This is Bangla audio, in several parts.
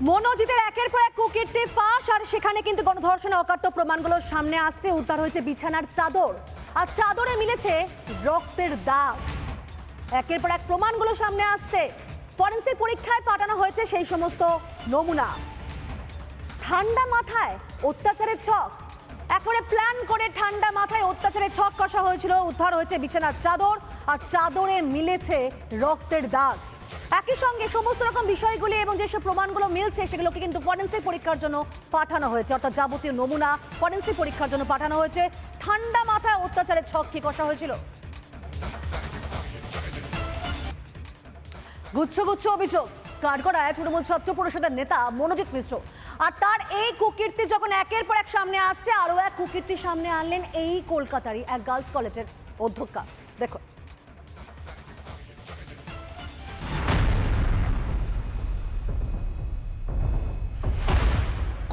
মনোজিতের একের পর এক কুকীর্তি ফাঁস, আর সেখানে কিন্তু গণধর্ষণের অকাট্য প্রমাণগুলো সামনে আসছে। উদ্ধার হয়েছে বিছানার চাদর। আর চাদরে মিলেছে রক্তের দাগ। একের পর এক প্রমাণগুলো সামনে আসছে। ফরেন্সিক পরীক্ষায় পাঠানো হয়েছে সেই সমস্ত নমুনা। ঠান্ডা মাথায় অত্যাচারের ছক। একবারে প্ল্যান করে ঠান্ডা মাথায় অত্যাচারের ছক কষা হয়েছিল। উদ্ধার হয়েছে বিছানার চাদর। আর চাদরে মিলেছে রক্তের দাগ। একই সঙ্গে সমস্ত রকম বিষয়গুলি এবং যেসব প্রমাণগুলো মিলছে, সেগুলোকে কিন্তু ফরেন্সিক পরীক্ষার জন্য পাঠানো হয়েছে। অর্থাৎ যাবতীয় নমুনা ফরেন্সিক পরীক্ষার জন্য পাঠানো হয়েছে। ঠান্ডা মাথায় অত্যাচারের ছক কি কষা হয়েছিল? গুচ্ছ গুচ্ছ অভিযোগ কাঠগড়ায় তৃণমূল ছাত্র পরিষদের নেতা মনোজিৎ মিশ্র। আর তার এই কুকীর্তি যখন একের পর এক সামনে আসছে, আরও এক কুকীর্তি সামনে আনলেন এই কলকাতারই এক গার্লস কলেজের অধ্যক্ষা। দেখো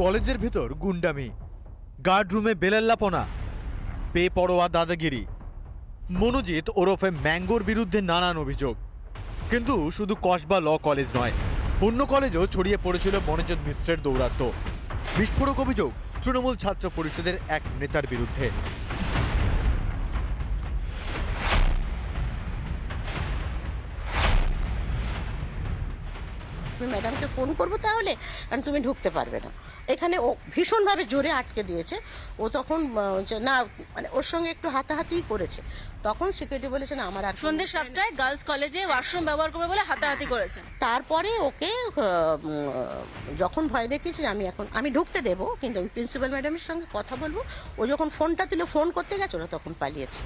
কলেজের ভেতর গুন্ডামি গার্ডরুমে বেলাল্লাপনা, বেপরোয়া দাদাগিরি। মনোজিৎ ওরফে ম্যাঙ্গোর বিরুদ্ধে নানান অভিযোগ। কিন্তু শুধু কসবা ল কলেজ নয় অন্য কলেজও ছড়িয়ে পড়েছিল মনোজিৎ মিশ্রের দৌরাত্ম বিস্ফোরক অভিযোগ, তৃণমূল ছাত্র পরিষদের এক নেতার বিরুদ্ধে। তুমি ম্যাডামকে ফোন করব তাহলে কারণ তুমি ঢুকতে পারবে না। এখানে ও ভীষণভাবে জোরে আটকে দিয়েছে। ও তখন না মানে ওর সঙ্গে একটু হাতাহাতি করেছে। তখন সিকিউরিটি বলেছে না আমার আর সন্ধ্যে সাতটায় গার্লস কলেজে ওয়াশরুম ব্যবহার করবে বলে হাতাহাতি করেছে। তারপরে ওকে যখন ভয় দেখিয়েছে আমি এখন আমি ঢুকতে দেবো কিন্তু আমি প্রিন্সিপাল ম্যাডামের সঙ্গে কথা বলব। ও যখন ফোনটা তুলে ফোন করতে গেছে ওরা তখন পালিয়েছে।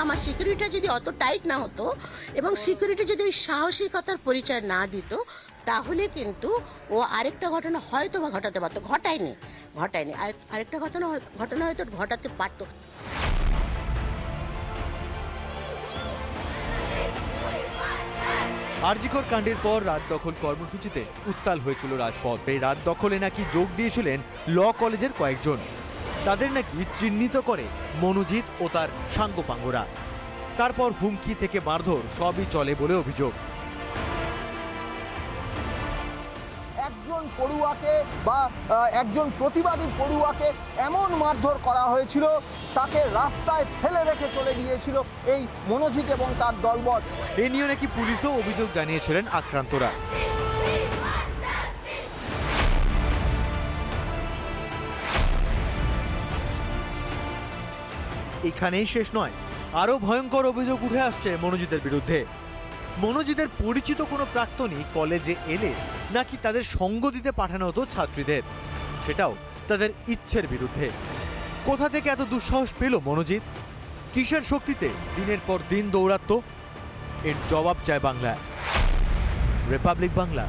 আমার সিকিউরিটিটা যদি অত টাইট না হতো এবং সিকিউরিটি যদি ওই সাহসিকতার পরিচয় না দিত, তাহলে কিন্তু ও আরেকটা ঘটনা হয়তো বা ঘটাতে পারতো। ঘটায়নি ঘটায়নি। আর- আরেকটা ঘটনা ঘটনা হয়তো ঘটাতে পারতো। আরজিকর কাণ্ডের পর রাত দখল কর্মসূচিতে উত্তাল হয়েছিল রাজপথ। এই রাত দখলে নাকি যোগ দিয়েছিলেন ল কলেজের কয়েকজন। তাদের নাকি চিহ্নিত করে মনোজিৎ ও তার সাঙ্গপাঙ্গরা। তারপর হুমকি থেকে মারধর সবই চলে বলে অভিযোগ। একজন পড়ুয়াকে বা একজন প্রতিবাদী পড়ুয়াকে এমন মারধর করা হয়েছিল তাকে রাস্তায় ফেলে রেখে চলে গিয়েছিল এই মনোজিৎ এবং তার দলবল। এ নিয়ে নাকি পুলিশও অভিযোগ জানিয়েছিলেন আক্রান্তরা। এখানেই শেষ নয়। আরও ভয়ঙ্কর অভিযোগ উঠে আসছে মনোজিতের বিরুদ্ধে। মনোজিতের পরিচিত কোনো প্রাক্তনী কলেজে এলে নাকি তাদের সঙ্গ দিতে পাঠানো হতো ছাত্রীদের? সেটাও তাদের ইচ্ছের বিরুদ্ধে। কোথা থেকে এত দুঃসাহস পেল মনোজিৎ? কিসের শক্তিতে দিনের পর দিন দৌড়াত্ম এর জবাব চায় বাংলা রিপাবলিক বাংলা।